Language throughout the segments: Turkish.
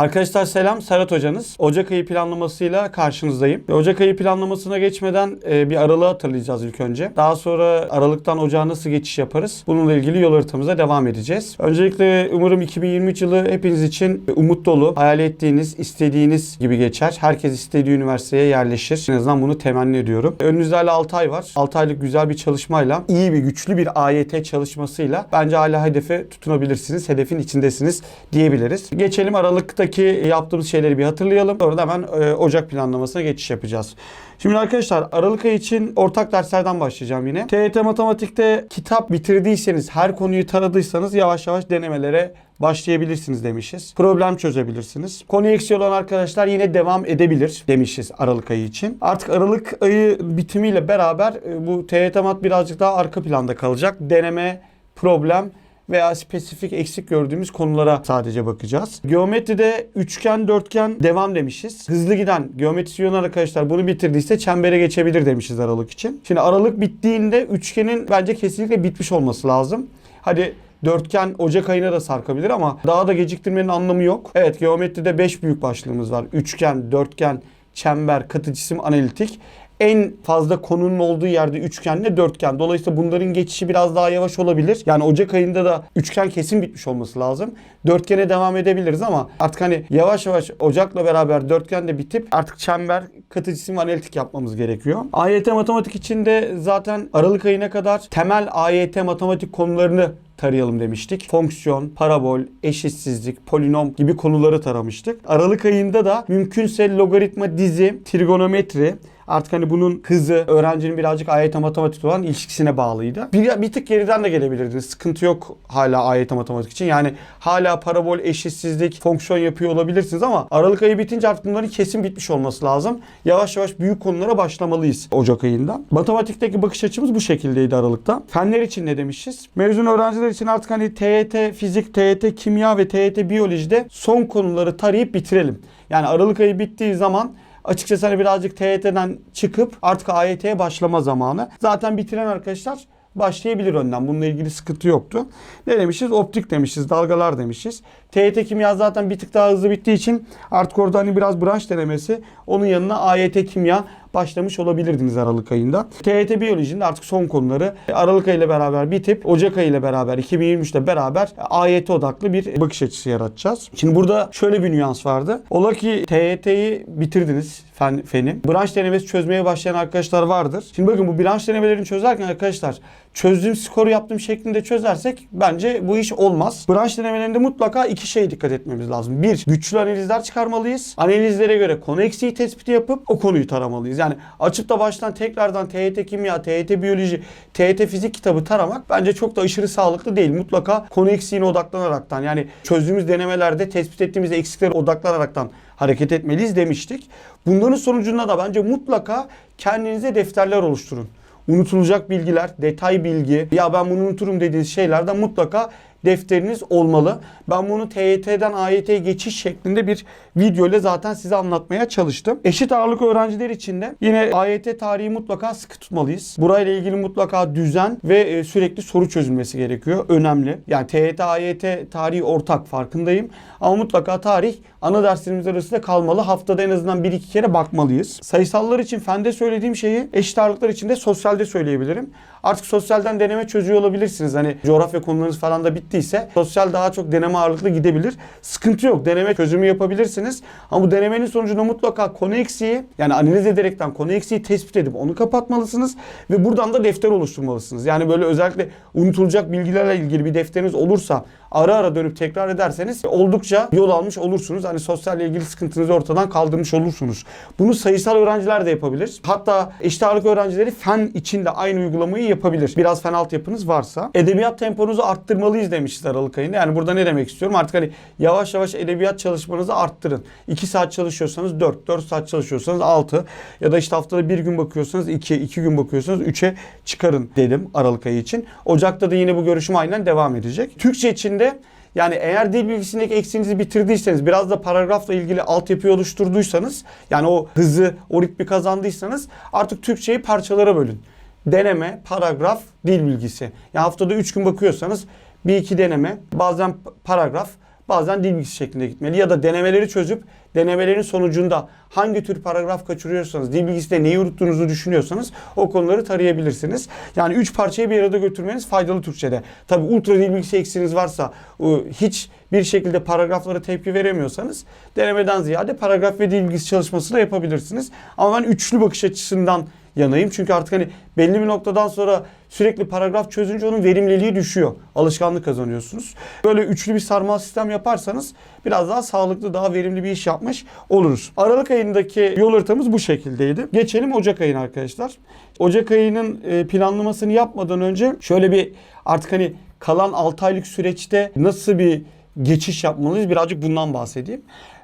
Arkadaşlar selam, Serhat hocanız. Ocak ayı planlamasıyla karşınızdayım. Ocak ayı planlamasına geçmeden e, bir aralığı hatırlayacağız ilk önce. Daha sonra aralıktan ocağa nasıl geçiş yaparız? Bununla ilgili yol haritamıza devam edeceğiz. Öncelikle umarım 2023 yılı hepiniz için umut dolu, hayal ettiğiniz, istediğiniz gibi geçer. Herkes istediği üniversiteye yerleşir. En azından bunu temenni ediyorum. Önünüzde hala 6 ay var. 6 aylık güzel bir çalışmayla, iyi bir güçlü bir AYT çalışmasıyla bence hala hedefe tutunabilirsiniz. Hedefin içindesiniz diyebiliriz. Geçelim Aralık'taki yaptığımız şeyleri bir hatırlayalım. Sonra da hemen e, Ocak planlamasına geçiş yapacağız. Şimdi arkadaşlar Aralık ayı için ortak derslerden başlayacağım yine. TYT Matematik'te kitap bitirdiyseniz, her konuyu taradıysanız yavaş yavaş denemelere başlayabilirsiniz demişiz. Problem çözebilirsiniz. Konu eksiği olan arkadaşlar yine devam edebilir demişiz Aralık ayı için. Artık Aralık ayı bitimiyle beraber e, bu TYT Mat birazcık daha arka planda kalacak. Deneme, problem veya spesifik eksik gördüğümüz konulara sadece bakacağız. Geometride üçgen, dörtgen devam demişiz. Hızlı giden geometri yonan arkadaşlar bunu bitirdiyse çembere geçebilir demişiz Aralık için. Şimdi Aralık bittiğinde üçgenin bence kesinlikle bitmiş olması lazım. Hadi dörtgen Ocak ayına da sarkabilir ama daha da geciktirmenin anlamı yok. Evet geometride 5 büyük başlığımız var. Üçgen, dörtgen, çember, katı cisim, analitik en fazla konunun olduğu yerde üçgenle dörtgen. Dolayısıyla bunların geçişi biraz daha yavaş olabilir. Yani Ocak ayında da üçgen kesin bitmiş olması lazım. Dörtgene devam edebiliriz ama artık hani yavaş yavaş Ocak'la beraber dörtgen de bitip artık çember, katı cisim ve analitik yapmamız gerekiyor. AYT matematik için de zaten Aralık ayına kadar temel AYT matematik konularını tarayalım demiştik. Fonksiyon, parabol, eşitsizlik, polinom gibi konuları taramıştık. Aralık ayında da mümkünse logaritma dizi, trigonometri, Artık hani bunun hızı öğrencinin birazcık AYT matematik olan ilişkisine bağlıydı. Bir, bir tık geriden de gelebilirdiniz. Sıkıntı yok hala AYT matematik için. Yani hala parabol, eşitsizlik, fonksiyon yapıyor olabilirsiniz ama Aralık ayı bitince artık bunların kesin bitmiş olması lazım. Yavaş yavaş büyük konulara başlamalıyız Ocak ayında. Matematikteki bakış açımız bu şekildeydi Aralık'ta. Fenler için ne demişiz? Mezun öğrenciler için artık hani TYT fizik, TYT kimya ve TYT biyolojide son konuları tarayıp bitirelim. Yani Aralık ayı bittiği zaman Açıkçası hani birazcık TYT'den çıkıp artık AYT'ye başlama zamanı. Zaten bitiren arkadaşlar başlayabilir önden. Bununla ilgili sıkıntı yoktu. Ne demişiz? Optik demişiz, dalgalar demişiz. TYT kimya zaten bir tık daha hızlı bittiği için artık orada hani biraz branş denemesi onun yanına AYT kimya başlamış olabilirdiniz Aralık ayında. TYT biyolojinin artık son konuları Aralık ayı ile beraber bitip Ocak ayı ile beraber 2023'te beraber AYT odaklı bir bakış açısı yaratacağız. Şimdi burada şöyle bir nüans vardı. Ola ki TYT'yi bitirdiniz fen, feni. Branş denemesi çözmeye başlayan arkadaşlar vardır. Şimdi bakın bu branş denemelerini çözerken arkadaşlar çözdüğüm skoru yaptığım şeklinde çözersek bence bu iş olmaz. Branş denemelerinde mutlaka iki şeye dikkat etmemiz lazım. Bir, güçlü analizler çıkarmalıyız. Analizlere göre konu eksiği tespiti yapıp o konuyu taramalıyız. Yani açıp da baştan tekrardan TYT kimya, TYT biyoloji, TYT fizik kitabı taramak bence çok da aşırı sağlıklı değil. Mutlaka konu eksiğine odaklanaraktan yani çözdüğümüz denemelerde tespit ettiğimiz eksiklere odaklanaraktan hareket etmeliyiz demiştik. Bunların sonucunda da bence mutlaka kendinize defterler oluşturun unutulacak bilgiler, detay bilgi, ya ben bunu unuturum dediğiniz şeylerden mutlaka defteriniz olmalı. Ben bunu TYT'den AYT'ye geçiş şeklinde bir video ile zaten size anlatmaya çalıştım. Eşit ağırlık öğrenciler için de yine AYT tarihi mutlaka sıkı tutmalıyız. Burayla ilgili mutlaka düzen ve e, sürekli soru çözülmesi gerekiyor. Önemli. Yani TYT, AYT tarihi ortak farkındayım. Ama mutlaka tarih ana derslerimiz arasında kalmalı. Haftada en azından bir iki kere bakmalıyız. Sayısallar için fende söylediğim şeyi eşit ağırlıklar için de sosyalde söyleyebilirim. Artık sosyalden deneme çözüyor olabilirsiniz. Hani coğrafya konularınız falan da bittiyse sosyal daha çok deneme ağırlıklı gidebilir. Sıkıntı yok. Deneme çözümü yapabilirsiniz. Ama bu denemenin sonucunda mutlaka konu eksiği yani analiz ederekten konu eksiği tespit edip onu kapatmalısınız ve buradan da defter oluşturmalısınız. Yani böyle özellikle unutulacak bilgilerle ilgili bir defteriniz olursa ara ara dönüp tekrar ederseniz oldukça yol almış olursunuz. Hani sosyalle ilgili sıkıntınızı ortadan kaldırmış olursunuz. Bunu sayısal öğrenciler de yapabilir. Hatta eşit ağırlık öğrencileri fen içinde aynı uygulamayı yapabilir. Biraz fen altyapınız varsa. Edebiyat temponuzu arttırmalıyız demişiz Aralık ayında. Yani burada ne demek istiyorum? Artık hani yavaş yavaş edebiyat çalışmanızı arttırın. 2 saat çalışıyorsanız 4, 4 saat çalışıyorsanız 6 ya da işte haftada bir gün bakıyorsanız 2, 2 gün bakıyorsanız 3'e çıkarın dedim Aralık ayı için. Ocak'ta da yine bu görüşüm aynen devam edecek. Türkçe için de yani eğer dil bilgisindeki eksiğinizi bitirdiyseniz, biraz da paragrafla ilgili altyapı oluşturduysanız, yani o hızı, o ritmi kazandıysanız artık Türkçeyi parçalara bölün. Deneme, paragraf, dil bilgisi. Yani haftada 3 gün bakıyorsanız bir iki deneme, bazen paragraf, bazen dil bilgisi şeklinde gitmeli ya da denemeleri çözüp denemelerin sonucunda hangi tür paragraf kaçırıyorsanız, dil bilgisinde neyi unuttuğunuzu düşünüyorsanız o konuları tarayabilirsiniz. Yani üç parçayı bir arada götürmeniz faydalı Türkçe'de. Tabi ultra dil bilgisi eksiğiniz varsa o hiç bir şekilde paragraflara tepki veremiyorsanız denemeden ziyade paragraf ve dil bilgisi çalışması da yapabilirsiniz. Ama ben üçlü bakış açısından yanayım. Çünkü artık hani belli bir noktadan sonra sürekli paragraf çözünce onun verimliliği düşüyor. Alışkanlık kazanıyorsunuz. Böyle üçlü bir sarmal sistem yaparsanız biraz daha sağlıklı, daha verimli bir iş yapmış oluruz. Aralık ayındaki yol haritamız bu şekildeydi. Geçelim Ocak ayına arkadaşlar. Ocak ayının e, planlamasını yapmadan önce şöyle bir artık hani kalan 6 aylık süreçte nasıl bir geçiş yapmalıyız birazcık bundan bahsedeyim.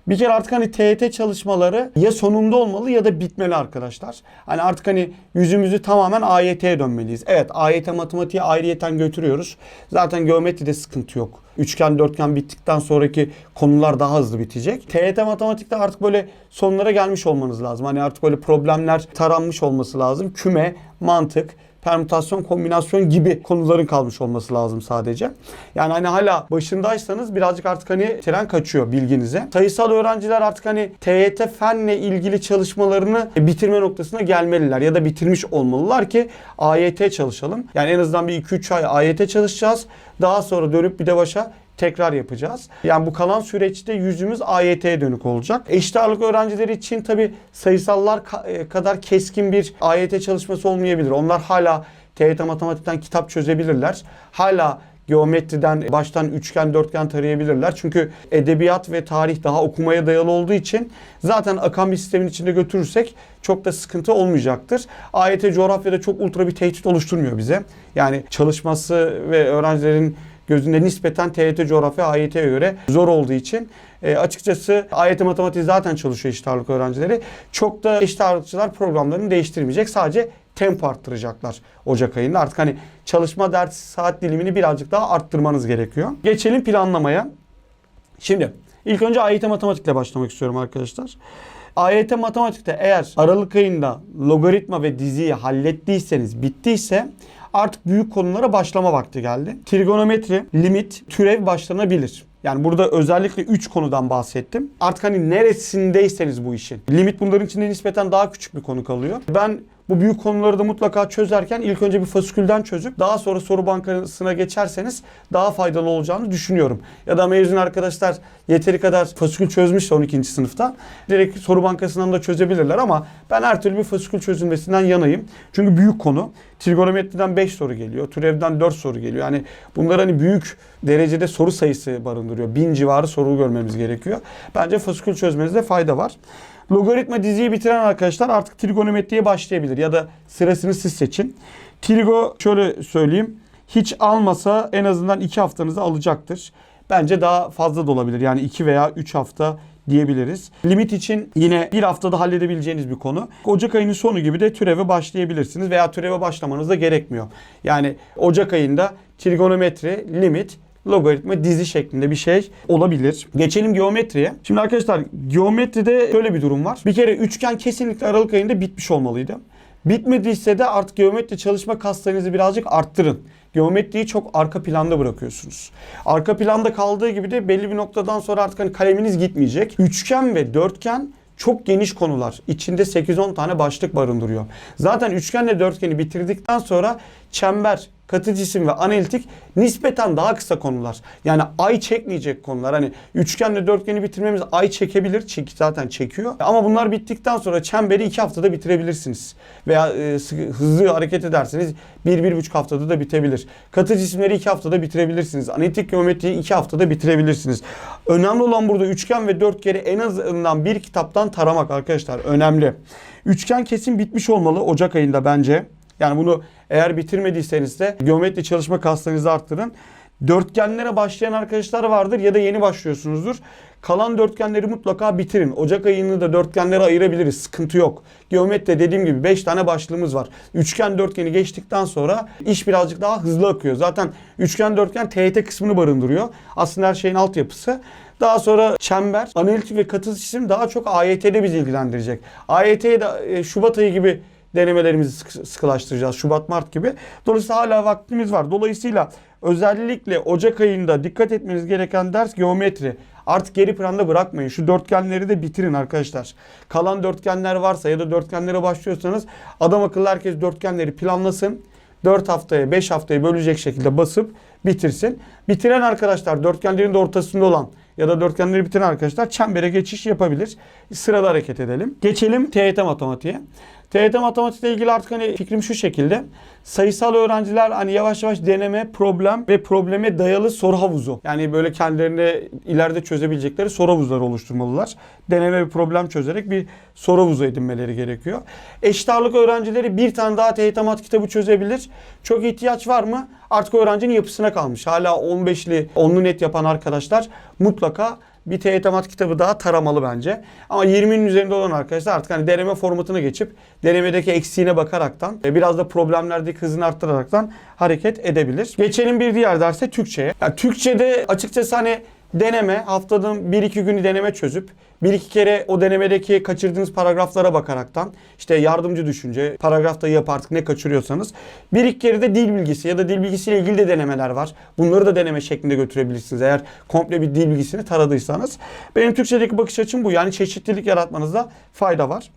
Bir kere artık hani TYT çalışmaları ya sonunda olmalı ya da bitmeli arkadaşlar. Hani artık hani yüzümüzü tamamen AYT'ye dönmeliyiz. Evet AYT matematiği ayrıyeten götürüyoruz. Zaten geometride sıkıntı yok. Üçgen dörtgen bittikten sonraki konular daha hızlı bitecek. TYT matematikte artık böyle sonlara gelmiş olmanız lazım. Hani artık böyle problemler taranmış olması lazım. Küme, mantık, permütasyon, kombinasyon gibi konuların kalmış olması lazım sadece. Yani hani hala başındaysanız birazcık artık hani tren kaçıyor bilginize. Sayısal öğrenciler artık hani TYT fenle ilgili çalışmalarını bitirme noktasına gelmeliler ya da bitirmiş olmalılar ki AYT çalışalım. Yani en azından bir 2-3 ay AYT çalışacağız. Daha sonra dönüp bir de başa tekrar yapacağız. Yani bu kalan süreçte yüzümüz AYT'ye dönük olacak. Eşit ağırlık öğrencileri için tabi sayısallar e, kadar keskin bir AYT çalışması olmayabilir. Onlar hala TYT matematikten kitap çözebilirler. Hala geometriden baştan üçgen dörtgen tarayabilirler. Çünkü edebiyat ve tarih daha okumaya dayalı olduğu için zaten akan bir sistemin içinde götürürsek çok da sıkıntı olmayacaktır. AYT coğrafyada çok ultra bir tehdit oluşturmuyor bize. Yani çalışması ve öğrencilerin gözünde nispeten TYT coğrafya AYT'ye göre zor olduğu için e, açıkçası AYT matematik zaten çalışıyor eşit ağırlık öğrencileri. Çok da eşit ağırlıkçılar programlarını değiştirmeyecek. Sadece tempo arttıracaklar Ocak ayında. Artık hani çalışma ders saat dilimini birazcık daha arttırmanız gerekiyor. Geçelim planlamaya. Şimdi ilk önce AYT matematikle başlamak istiyorum arkadaşlar. AYT matematikte eğer Aralık ayında logaritma ve diziyi hallettiyseniz, bittiyse artık büyük konulara başlama vakti geldi. Trigonometri, limit, türev başlanabilir. Yani burada özellikle 3 konudan bahsettim. Artık hani neresindeyseniz bu işin. Limit bunların içinde nispeten daha küçük bir konu kalıyor. Ben bu büyük konuları da mutlaka çözerken ilk önce bir fasikülden çözüp daha sonra soru bankasına geçerseniz daha faydalı olacağını düşünüyorum. Ya da mezun arkadaşlar yeteri kadar fasikül çözmüşse 12. sınıfta direkt soru bankasından da çözebilirler ama ben her türlü bir fasikül çözülmesinden yanayım. Çünkü büyük konu. Trigonometriden 5 soru geliyor. Türevden 4 soru geliyor. Yani bunlar hani büyük derecede soru sayısı barındırıyor. Bin civarı soru görmemiz gerekiyor. Bence fasikül çözmenizde fayda var. Logaritma diziyi bitiren arkadaşlar artık trigonometriye başlayabilir ya da sırasını siz seçin. Trigo şöyle söyleyeyim. Hiç almasa en azından 2 haftanızı alacaktır. Bence daha fazla da olabilir. Yani 2 veya 3 hafta diyebiliriz. Limit için yine bir haftada halledebileceğiniz bir konu. Ocak ayının sonu gibi de türeve başlayabilirsiniz veya türeve başlamanız da gerekmiyor. Yani Ocak ayında trigonometri, limit, logaritma dizi şeklinde bir şey olabilir. Geçelim geometriye. Şimdi arkadaşlar geometride şöyle bir durum var. Bir kere üçgen kesinlikle Aralık ayında bitmiş olmalıydı. Bitmediyse de artık geometri çalışma kaslarınızı birazcık arttırın. Geometriyi çok arka planda bırakıyorsunuz. Arka planda kaldığı gibi de belli bir noktadan sonra artık hani kaleminiz gitmeyecek. Üçgen ve dörtgen çok geniş konular. İçinde 8-10 tane başlık barındırıyor. Zaten üçgenle dörtgeni bitirdikten sonra çember, katı cisim ve analitik nispeten daha kısa konular. Yani ay çekmeyecek konular. Hani üçgenle dörtgeni bitirmemiz ay çekebilir. Çek, zaten çekiyor. Ama bunlar bittikten sonra çemberi iki haftada bitirebilirsiniz. Veya e, sıkı- hızlı hareket ederseniz bir, bir buçuk haftada da bitebilir. Katı cisimleri iki haftada bitirebilirsiniz. Analitik geometriyi iki haftada bitirebilirsiniz. Önemli olan burada üçgen ve dörtgeni en azından bir kitaptan taramak arkadaşlar. Önemli. Üçgen kesin bitmiş olmalı Ocak ayında bence. Yani bunu eğer bitirmediyseniz de geometri çalışma kaslarınızı arttırın. Dörtgenlere başlayan arkadaşlar vardır ya da yeni başlıyorsunuzdur. Kalan dörtgenleri mutlaka bitirin. Ocak ayını da dörtgenlere ayırabiliriz. Sıkıntı yok. Geometride dediğim gibi 5 tane başlığımız var. Üçgen dörtgeni geçtikten sonra iş birazcık daha hızlı akıyor. Zaten üçgen dörtgen TYT kısmını barındırıyor. Aslında her şeyin altyapısı. Daha sonra çember, analitik ve katı cisim daha çok AYT'de bizi ilgilendirecek. AYT'ye de e, Şubat ayı gibi denemelerimizi sık- sıkılaştıracağız. Şubat, Mart gibi. Dolayısıyla hala vaktimiz var. Dolayısıyla özellikle Ocak ayında dikkat etmeniz gereken ders geometri. Artık geri planda bırakmayın. Şu dörtgenleri de bitirin arkadaşlar. Kalan dörtgenler varsa ya da dörtgenlere başlıyorsanız adam akıllı herkes dörtgenleri planlasın. 4 haftaya 5 haftaya bölecek şekilde basıp bitirsin. Bitiren arkadaşlar dörtgenlerin de ortasında olan ya da dörtgenleri bitiren arkadaşlar çembere geçiş yapabilir. Sırada hareket edelim. Geçelim TYT matematiğe. TYT matematikle ilgili artık hani fikrim şu şekilde. Sayısal öğrenciler hani yavaş yavaş deneme, problem ve probleme dayalı soru havuzu. Yani böyle kendilerine ileride çözebilecekleri soru havuzları oluşturmalılar. Deneme ve problem çözerek bir soru havuzu edinmeleri gerekiyor. Eşit ağırlık öğrencileri bir tane daha TYT mat kitabı çözebilir. Çok ihtiyaç var mı? Artık öğrencinin yapısına kalmış. Hala 15'li 10'lu net yapan arkadaşlar mutlaka bir TYT mat kitabı daha taramalı bence. Ama 20'nin üzerinde olan arkadaşlar artık hani deneme formatına geçip denemedeki eksiğine bakaraktan ve biraz da problemlerdeki hızını arttıraraktan hareket edebilir. Geçelim bir diğer derse Türkçe'ye. Yani Türkçe'de açıkçası hani deneme haftanın 1-2 günü deneme çözüp bir iki kere o denemedeki kaçırdığınız paragraflara bakaraktan işte yardımcı düşünce, paragrafta yap artık ne kaçırıyorsanız bir iki kere de dil bilgisi ya da dil bilgisiyle ilgili de denemeler var. Bunları da deneme şeklinde götürebilirsiniz eğer komple bir dil bilgisini taradıysanız. Benim Türkçedeki bakış açım bu. Yani çeşitlilik yaratmanızda fayda var.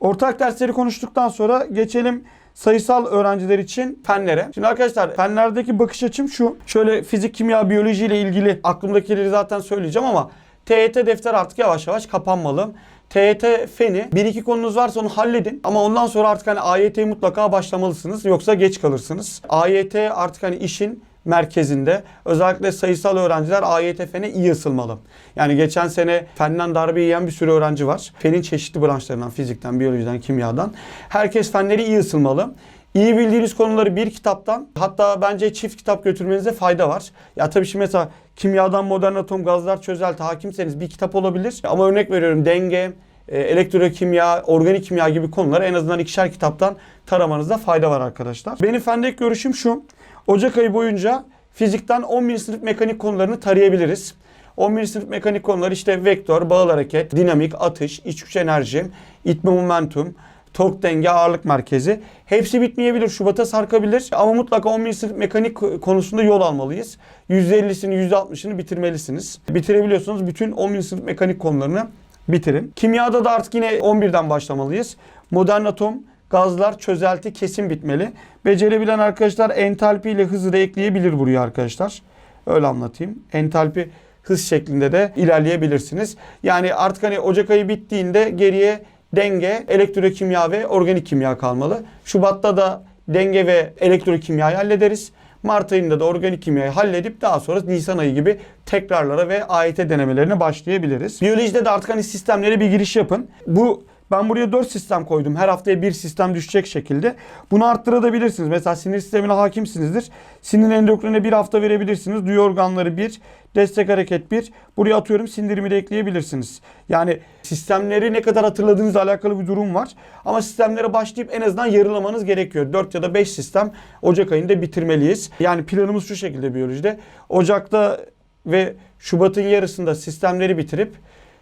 Ortak dersleri konuştuktan sonra geçelim sayısal öğrenciler için fenlere. Şimdi arkadaşlar fenlerdeki bakış açım şu. Şöyle fizik, kimya, biyoloji ile ilgili aklımdakileri zaten söyleyeceğim ama TYT defter artık yavaş yavaş kapanmalı. TYT feni bir iki konunuz varsa onu halledin. Ama ondan sonra artık hani AYT'ye mutlaka başlamalısınız. Yoksa geç kalırsınız. AYT artık hani işin merkezinde. Özellikle sayısal öğrenciler AYT fene iyi ısılmalı. Yani geçen sene fenden darbe yiyen bir sürü öğrenci var. Fenin çeşitli branşlarından, fizikten, biyolojiden, kimyadan. Herkes fenleri iyi ısılmalı. İyi bildiğiniz konuları bir kitaptan hatta bence çift kitap götürmenize fayda var. Ya tabii şimdi mesela kimyadan modern atom gazlar çözelti hakimseniz bir kitap olabilir. Ama örnek veriyorum denge, e, elektrokimya, organik kimya gibi konuları en azından ikişer kitaptan taramanızda fayda var arkadaşlar. Benim fendeki görüşüm şu. Ocak ayı boyunca fizikten 11. sınıf mekanik konularını tarayabiliriz. 11. sınıf mekanik konular işte vektör, bağıl hareket, dinamik, atış, iç güç enerji, itme momentum, tork denge, ağırlık merkezi. Hepsi bitmeyebilir. Şubat'a sarkabilir. Ama mutlaka 11. sınıf mekanik konusunda yol almalıyız. %50'sini, %60'ını bitirmelisiniz. Bitirebiliyorsanız bütün 11. sınıf mekanik konularını bitirin. Kimyada da artık yine 11'den başlamalıyız. Modern atom, gazlar, çözelti kesin bitmeli. Becerebilen arkadaşlar entalpi ile hızı da ekleyebilir buraya arkadaşlar. Öyle anlatayım. Entalpi hız şeklinde de ilerleyebilirsiniz. Yani artık hani Ocak ayı bittiğinde geriye denge, elektrokimya ve organik kimya kalmalı. Şubat'ta da denge ve elektrokimyayı hallederiz. Mart ayında da organik kimyayı halledip daha sonra Nisan ayı gibi tekrarlara ve AYT denemelerine başlayabiliriz. Biyolojide de artık hani sistemlere bir giriş yapın. Bu ben buraya 4 sistem koydum. Her haftaya bir sistem düşecek şekilde. Bunu arttırabilirsiniz. Mesela sinir sistemine hakimsinizdir. Sinir endokrinine bir hafta verebilirsiniz. Duyu organları 1, destek hareket 1. Buraya atıyorum sindirimi de ekleyebilirsiniz. Yani sistemleri ne kadar hatırladığınızla alakalı bir durum var. Ama sistemlere başlayıp en azından yarılamanız gerekiyor. 4 ya da 5 sistem Ocak ayında bitirmeliyiz. Yani planımız şu şekilde biyolojide. Ocak'ta ve Şubat'ın yarısında sistemleri bitirip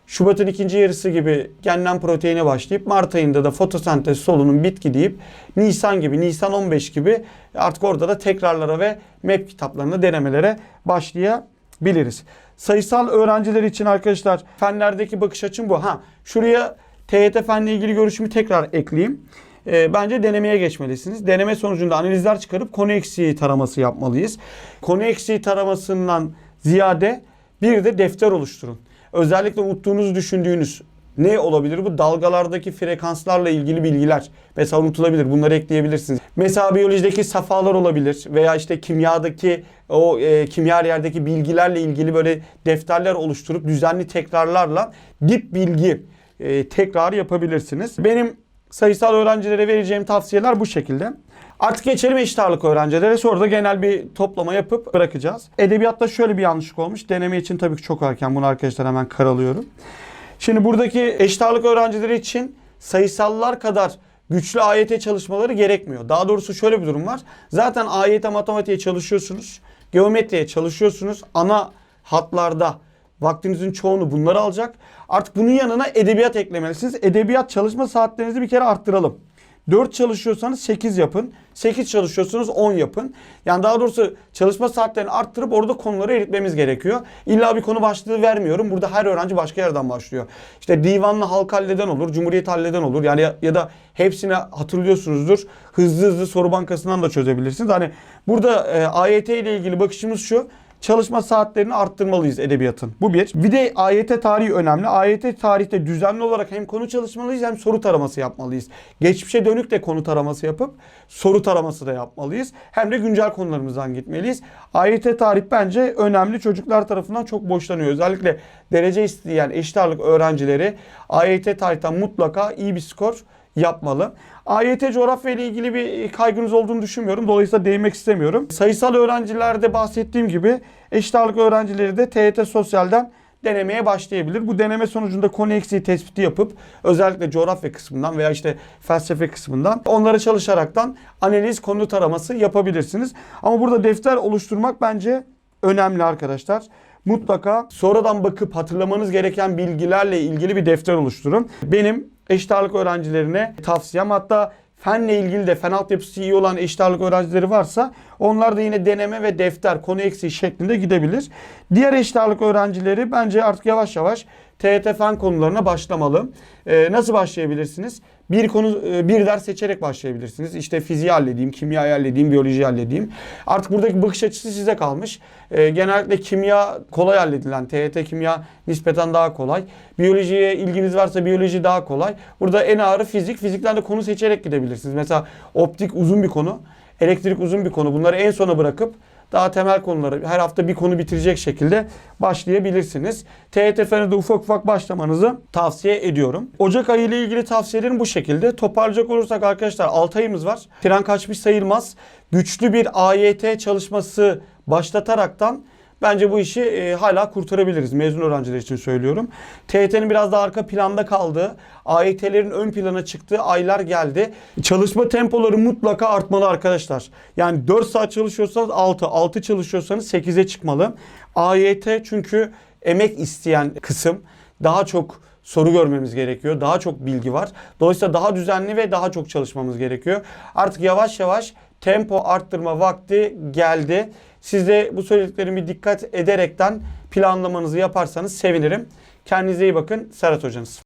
Şubat'ın ikinci yarısı gibi genlen proteine başlayıp Mart ayında da fotosentez solunum bitki deyip Nisan gibi, Nisan 15 gibi artık orada da tekrarlara ve MEP kitaplarını denemelere başlayabiliriz. Sayısal öğrenciler için arkadaşlar fenlerdeki bakış açım bu. Ha şuraya TYT fenle ilgili görüşümü tekrar ekleyeyim. E, bence denemeye geçmelisiniz. Deneme sonucunda analizler çıkarıp konu eksiği taraması yapmalıyız. Konu eksiği taramasından ziyade bir de defter oluşturun. Özellikle unuttuğunuzu düşündüğünüz ne olabilir bu? Dalgalardaki frekanslarla ilgili bilgiler. Mesela unutulabilir. Bunları ekleyebilirsiniz. Mesela biyolojideki safhalar olabilir veya işte kimyadaki o e, kimya yerdeki bilgilerle ilgili böyle defterler oluşturup düzenli tekrarlarla dip bilgi e, tekrarı yapabilirsiniz. Benim sayısal öğrencilere vereceğim tavsiyeler bu şekilde. Artık geçelim eşit ağırlık öğrencilere. Sonra da genel bir toplama yapıp bırakacağız. Edebiyatta şöyle bir yanlışlık olmuş. Deneme için tabii ki çok erken. Bunu arkadaşlar hemen karalıyorum. Şimdi buradaki eşit ağırlık öğrencileri için sayısallar kadar güçlü AYT çalışmaları gerekmiyor. Daha doğrusu şöyle bir durum var. Zaten AYT matematiğe çalışıyorsunuz. Geometriye çalışıyorsunuz. Ana hatlarda vaktinizin çoğunu bunları alacak. Artık bunun yanına edebiyat eklemelisiniz. Edebiyat çalışma saatlerinizi bir kere arttıralım. 4 çalışıyorsanız 8 yapın. 8 çalışıyorsanız 10 yapın. Yani daha doğrusu çalışma saatlerini arttırıp orada konuları eritmemiz gerekiyor. İlla bir konu başlığı vermiyorum. Burada her öğrenci başka yerden başlıyor. İşte divanla halk halleden olur, cumhuriyet halleden olur. Yani ya, ya da hepsini hatırlıyorsunuzdur. Hızlı hızlı soru bankasından da çözebilirsiniz. Hani burada e, AYT ile ilgili bakışımız şu çalışma saatlerini arttırmalıyız edebiyatın. Bu bir. Bir de AYT tarihi önemli. AYT tarihte düzenli olarak hem konu çalışmalıyız hem soru taraması yapmalıyız. Geçmişe dönük de konu taraması yapıp soru taraması da yapmalıyız. Hem de güncel konularımızdan gitmeliyiz. AYT tarih bence önemli. Çocuklar tarafından çok boşlanıyor. Özellikle derece isteyen eşit ağırlık öğrencileri AYT tarihten mutlaka iyi bir skor yapmalı. AYT coğrafya ile ilgili bir kaygınız olduğunu düşünmüyorum. Dolayısıyla değinmek istemiyorum. Sayısal öğrencilerde bahsettiğim gibi eşit ağırlık öğrencileri de TYT Sosyal'den denemeye başlayabilir. Bu deneme sonucunda konu eksiği tespiti yapıp özellikle coğrafya kısmından veya işte felsefe kısmından onlara çalışaraktan analiz konu taraması yapabilirsiniz. Ama burada defter oluşturmak bence önemli arkadaşlar. Mutlaka sonradan bakıp hatırlamanız gereken bilgilerle ilgili bir defter oluşturun. Benim eşit ağırlık öğrencilerine tavsiyem hatta fenle ilgili de fen altyapısı iyi olan eşit ağırlık öğrencileri varsa onlar da yine deneme ve defter konu eksiği şeklinde gidebilir. Diğer eşit ağırlık öğrencileri bence artık yavaş yavaş TYT fen konularına başlamalı. Ee, nasıl başlayabilirsiniz? Bir konu e, bir ders seçerek başlayabilirsiniz. İşte fiziği halledeyim, kimyayı halledeyim, biyolojiyi halledeyim. Artık buradaki bakış açısı size kalmış. Ee, genellikle kimya kolay halledilen. TYT kimya nispeten daha kolay. Biyolojiye ilginiz varsa biyoloji daha kolay. Burada en ağırı fizik. Fizikten de konu seçerek gidebilirsiniz. Mesela optik uzun bir konu. Elektrik uzun bir konu. Bunları en sona bırakıp daha temel konuları her hafta bir konu bitirecek şekilde başlayabilirsiniz. TYT Fen'e ufak ufak başlamanızı tavsiye ediyorum. Ocak ayı ile ilgili tavsiyelerim bu şekilde. Toparlayacak olursak arkadaşlar 6 ayımız var. Tren kaçmış sayılmaz. Güçlü bir AYT çalışması başlataraktan Bence bu işi e, hala kurtarabiliriz. Mezun öğrenciler için söylüyorum. TYT'nin biraz daha arka planda kaldığı, AYT'lerin ön plana çıktığı aylar geldi. Çalışma tempoları mutlaka artmalı arkadaşlar. Yani 4 saat çalışıyorsanız 6, 6 çalışıyorsanız 8'e çıkmalı. AYT çünkü emek isteyen kısım. Daha çok soru görmemiz gerekiyor. Daha çok bilgi var. Dolayısıyla daha düzenli ve daha çok çalışmamız gerekiyor. Artık yavaş yavaş tempo arttırma vakti geldi. Siz de bu söylediklerimi dikkat ederekten planlamanızı yaparsanız sevinirim. Kendinize iyi bakın. Serhat Hocanız.